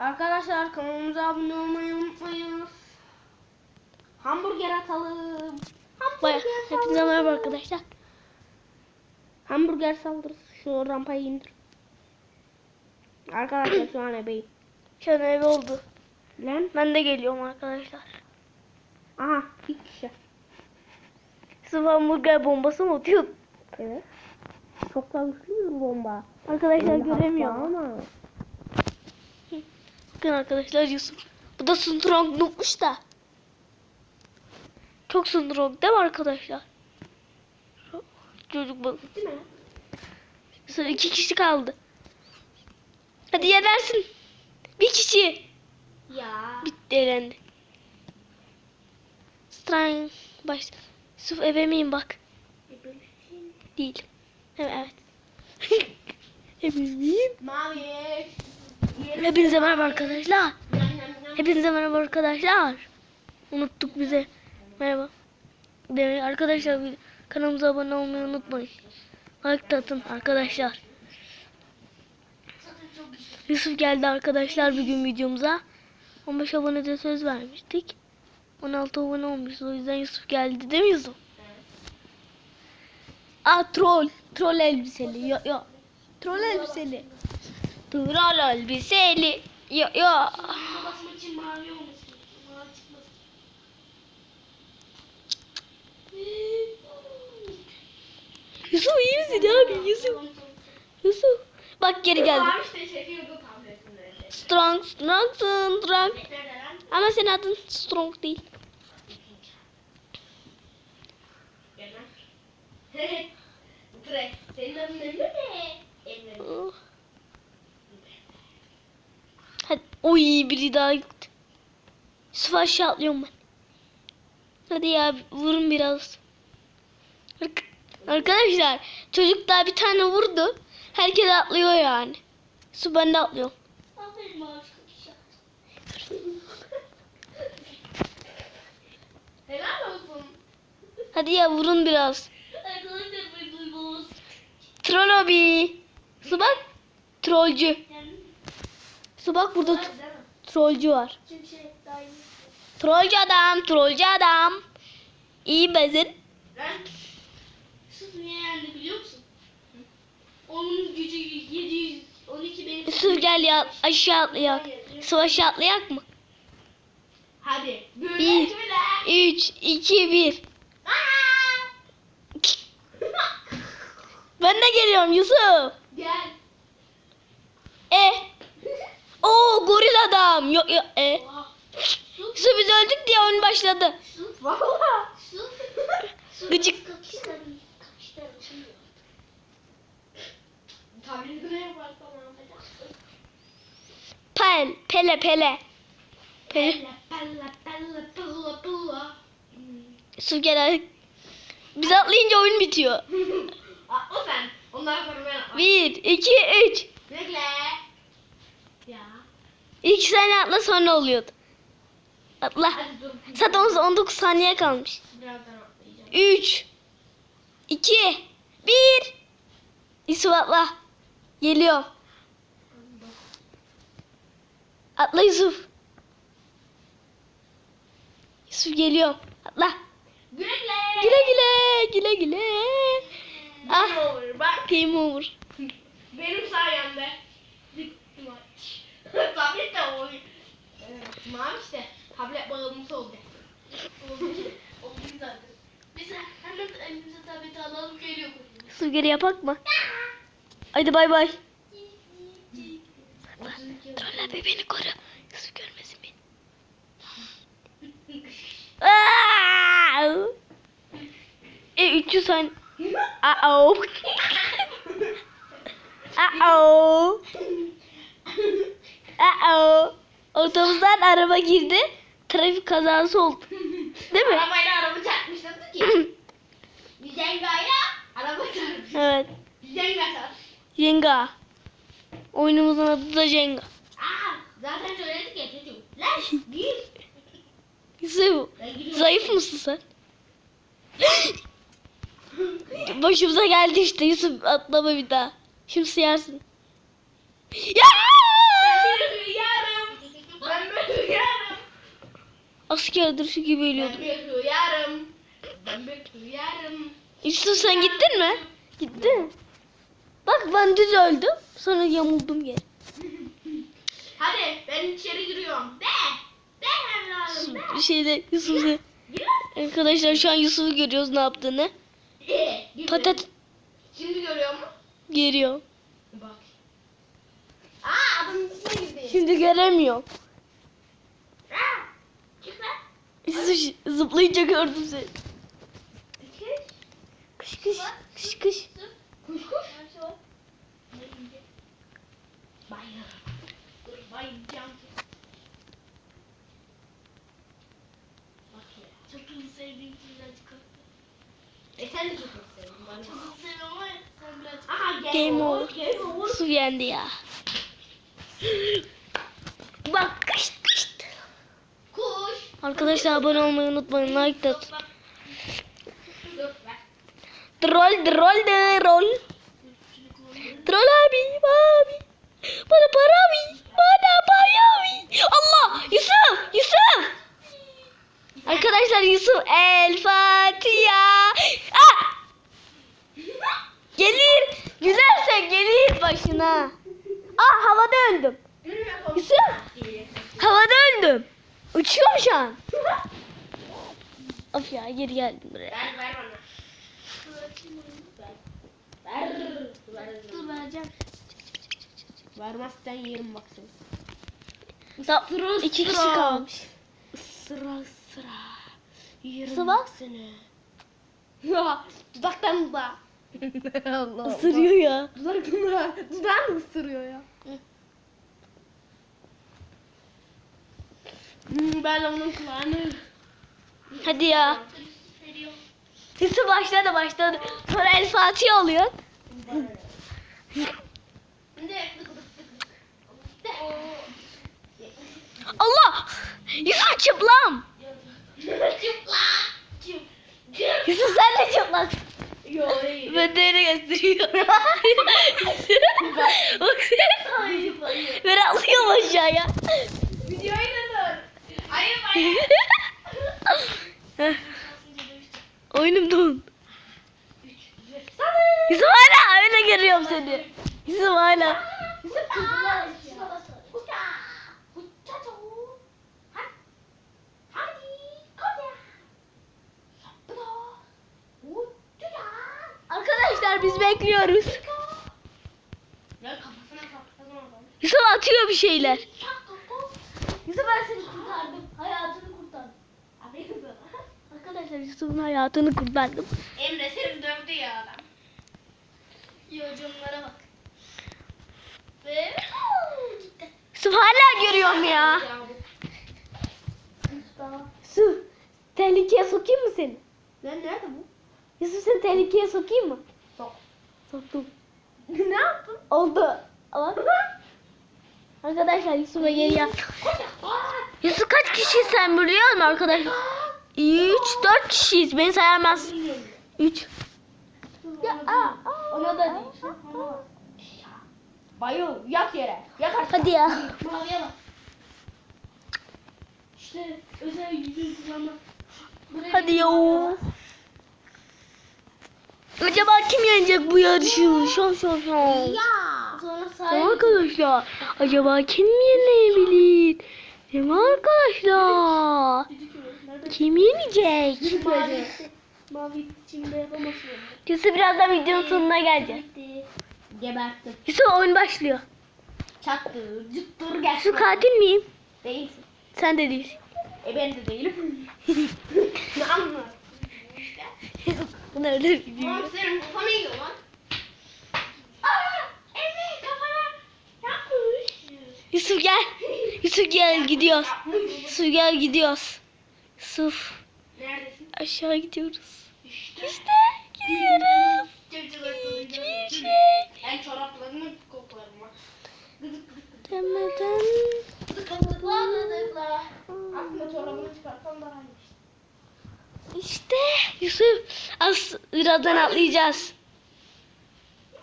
Arkadaşlar kanalımıza abone olmayı unutmayın. Hamburger atalım. Hamburger hepinize merhaba arkadaşlar. Hamburger saldırısı. Şu rampayı indir. Arkadaşlar şu an ebeyim. Şu an ev oldu. Lan. Ben de geliyorum arkadaşlar. Aha ilk kişi. Sırf hamburger bombası mı atıyor? Evet. Çok da güçlü bir bomba. Arkadaşlar hafif ama. Bakın arkadaşlar Yusuf. Bu da strong noobmuş da. Çok strong değil mi arkadaşlar? Çocuk bak. Değil mi? Sonra iki kişi kaldı. Hadi yenersin. Bir kişi. Ya. Bitti elendi. Strong. Baş. Yusuf eve miyim bak. Değil. Evet. evet. Eve miyim? Mavi. Hepinize merhaba arkadaşlar. Hepinize merhaba arkadaşlar. Unuttuk bize. Merhaba. De, arkadaşlar bir- kanalımıza abone olmayı unutmayın. Like de atın arkadaşlar. Yusuf geldi arkadaşlar bugün videomuza. 15 abonede söz vermiştik. 16 abone olmuşuz o yüzden Yusuf geldi değil mi Yusuf? Aa troll. Troll elbiseli. Yo yo. Troll elbiseli. Troll elbiseli. Yo yo. Basmak için mavi olmasın. Yusuf iyi misin abi Yusuf? Yusuf. Bak geri geldi. Strong, strong, strong. Ama senin adın strong değil. Gel lan. Tre. Senin adın Emre mi? Emre. Oh. Hadi. Oy biri daha gitti. Yusuf atlıyorum ben. Hadi ya vurun biraz. Ark- Arkadaşlar çocuk daha bir tane vurdu. Herkes atlıyor yani. Su ben de atlıyorum. Hadi ya vurun biraz. Troll abi. Su bak. Trollcü. Yani. Su bak burada trollcü var. Şimşek daim. Trollcü adam, trollcü adam. İyi bezin. Ben sırf niye yendi biliyor musun? Onun gücü 700, 12 benim. Yusuf gel ya aşağı atlayak. Su aşağı atlayak mı? Hadi. Böyle Bir. böyle. 3, 2, 1. Aa! Ben de geliyorum Yusuf. Gel. Adam. Yok yok e. Su. Biz öldük diye oyun başladı. Su. Valla. Su. Su. Gıcık. Pel, pele pele. Pele. Pella pella pella pella pella. Yusuf gel. Biz atlayınca oyun bitiyor. Atla sen. Ondan sonra ben. 1, 2, 3. Bekle. İlk saniye atla sonra oluyordu. Atla. Zaten 19 saniye kalmış. Birazdan atlayacağım. 3 2 1 Yusuf atla. Geliyor. Atla Yusuf. Yusuf geliyor. Atla. Güle güle. Güle güle. Güle güle. Ah. Game over. Bak. Game over. Benim sayemde. Tablet de. Evet, Mavi işte. Tablet bağımlısı oldu. o güzeldi. Biz hemen elimize tableti alalım geliyor. Yusuf geri yapak mı? Hadi bay bay. Troll abi beni koru. Yusuf görmesin beni. Aa! E 300 saniye. Uh-oh. Uh-oh. Uh-oh. Ortamızdan araba girdi. Trafik kazası oldu. Değil mi? Arabayla araba çarpmışlardı ki. Jenga'yla araba çarpmış. evet. Jenga çarpmış. Jenga. Oyunumuzun adı da Jenga. Aa, zaten söyledik ya çocuğum. Lan gir. Zayıf mısın sen? Başımıza geldi işte Yusuf atlama bir daha. Şimdi siyarsın. Ya! Ben bir yarım. Keredir şu gibi Ben ölüyordum. bir duyarım. Ben duyarım. Yusuf sen gittin mi? Gittim. Bak ben düz öldüm. Sonra yamuldum geri. Hadi ben içeri giriyorum. De. De evladım de. Bir şeyde Yusuf'u... Gir. Arkadaşlar şu an Yusuf'u görüyoruz ne yaptığını. Gir. Patat Şimdi görüyor mu? geliyor. Bak. Aa adamın içine girdi. Şimdi göremiyor. Aa. Çık lan. Yusuf zıplayınca gördüm seni. Kış kış. Kış kış. Kuş kuş. Hızlı sevdiğim şeyler çıkarttı. E sen de çok sevdin bana. Hızlı seviyorum ama sen biraz Aha game, Game over. over. Game over. Yusuf yendi ya. Bak kış kış. Kuş. Arkadaşlar abone olmayı unutmayın. Like de atın. Troll troll. Troll abi abi. Bana para abi. Bana para abi. Allah Yusuf Yusuf. Arkadaşlar Yusuf El Fatiha. Ah! Gelir. Güzelse gelir başına. Ah havada öldüm. Yusuf havada öldüm. Uçuyorum şu an. Of ya geri geldim buraya. Ver ver bana. Ver. Ver. Dur vereceğim. Vermezsen yerim bak seni. Sa- iki kişi kalmış. Sıra sıra. Yerim Sıva? bak seni. Dudaktan da. Allah Isırıyor ya. Dudaktan Dudağın mı ısırıyor ya? Hmm, ben onun kulağını Hadi ya. Yusuf başladı başladı. Sonra El Fatiha oluyor. Allah! Yusuf çıplam. Yusuf sen de çıplak. İyi. Ben de öyle gösteriyor. Bak sen. Ben atlıyorum aşağıya. Hayır Oyunum don. Yusuf hala öyle görüyorum seni. Yusuf hala. Arkadaşlar biz bekliyoruz. Yusuf atıyor bir şeyler. Yusuf ben seni kurtardım. Hayatını kurtardım. Abi kızım. Arkadaşlar Yusuf'un hayatını kurtardım. Emre seni dövdü ya adam. Yorumlara bak. Ve Yusuf hala görüyorum ya. Yusuf tehlikeye sokayım mı seni? Lan nerede bu? Yusuf seni tehlikeye sokayım mı? Sok. Soktum. ne yaptın? Oldu. Bak. Arkadaşlar Yusuf'a geri yap. Yusuf kaç kişi sen biliyor musun arkadaşlar? 3 4 kişiyiz. Beni sayamaz. 3. Ya aa, Ona da değil. Bayıl yat yere. Yat aşağı. Hadi ya. maviye bak. İşte özel yüzün kullanma. Buraya Hadi ya. Acaba kim yenecek bu yarışı? Şov şov şov. Sonra sahip. arkadaşlar? Acaba kim yenebilir? Değil mi arkadaşlar? Kim yenecek? Mavi. Mavi içinde yapamazsın. Yusuf birazdan videonun sonuna. Bitti. Geberttim. Yusuf oyun başlıyor. Çaktır, cıttır gelsin. Yusuf katil miyim? Değilsin. Sen de değilsin. E ben de değilim. ne anlar? İşte. Bunu öyle biliyor. Oğlum senin kafanı yiyor lan. Aa! Emre kafana yapmış. Yusuf gel. Yusuf gel gidiyoruz. Yusuf gel gidiyoruz. Yusuf Neredesin? aşağı gidiyoruz. İşte. İşte gidiyoruz. Hiçbir şey Ben çoraplarımı koklarım demeden. Aslında çorabını daha iyi. İşte Yusuf az birazdan atlayacağız.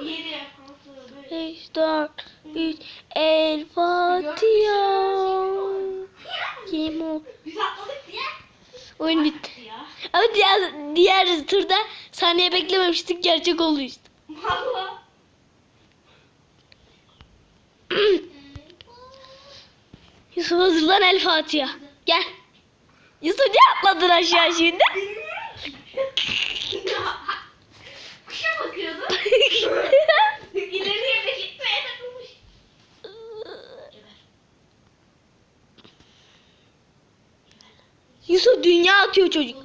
Yedi. altı, beş. 5, 4, 3, El Fatiha. Kim o? Oyun bitti. Ama diğer, diğer turda saniye beklememiştik gerçek oldu işte. Valla. Yusuf hazırlan El Fatiha. Gel. Yusuf niye atladın aşağı şimdi? Yusuf dünya atıyor çocuk.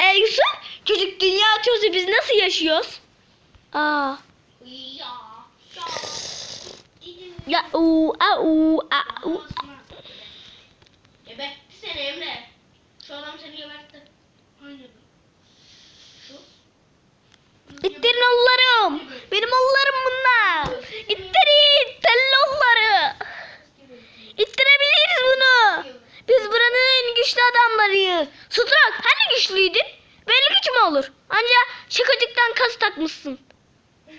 E Yusuf çocuk dünya atıyorsa biz nasıl yaşıyoruz? Aa. Ya. U a u a u. Gebertti seni Emre. Şu adam seni gebertti. İttirin oğullarım. Benim oğullarım bunlar. İttirin telli oğulları. İttirebiliriz bunu. Biz buranın güçlü adamlarıyız. Strak hani güçlüydün? Böyle güç mü olur? Ancak şakacıktan kas takmışsın.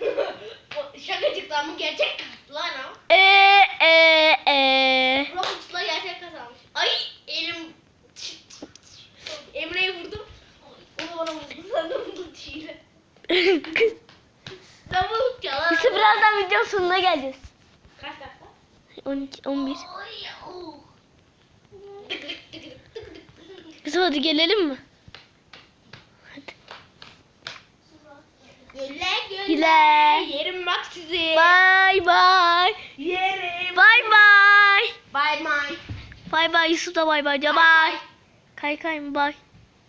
Şakacıktan mı gerçek kas lan o? Eee eee eee. Robux'la gerçek kas almış. Ay elim. Emre'ye vurdum. Onu bana vurdu. Sandım bu çiğne. Davul çalar. Yusuf birazdan videonun sonuna geleceğiz. Kaç dakika? 12, 11. Oy, Yusuf hadi gelelim mi? Güle güle. Güle. Yerim bak sizi. Bye bye. Yerim. Bye bye. Bye bye. Bye bye Yusuf da. Bye Bye bye. bye. Kay kay mı bye.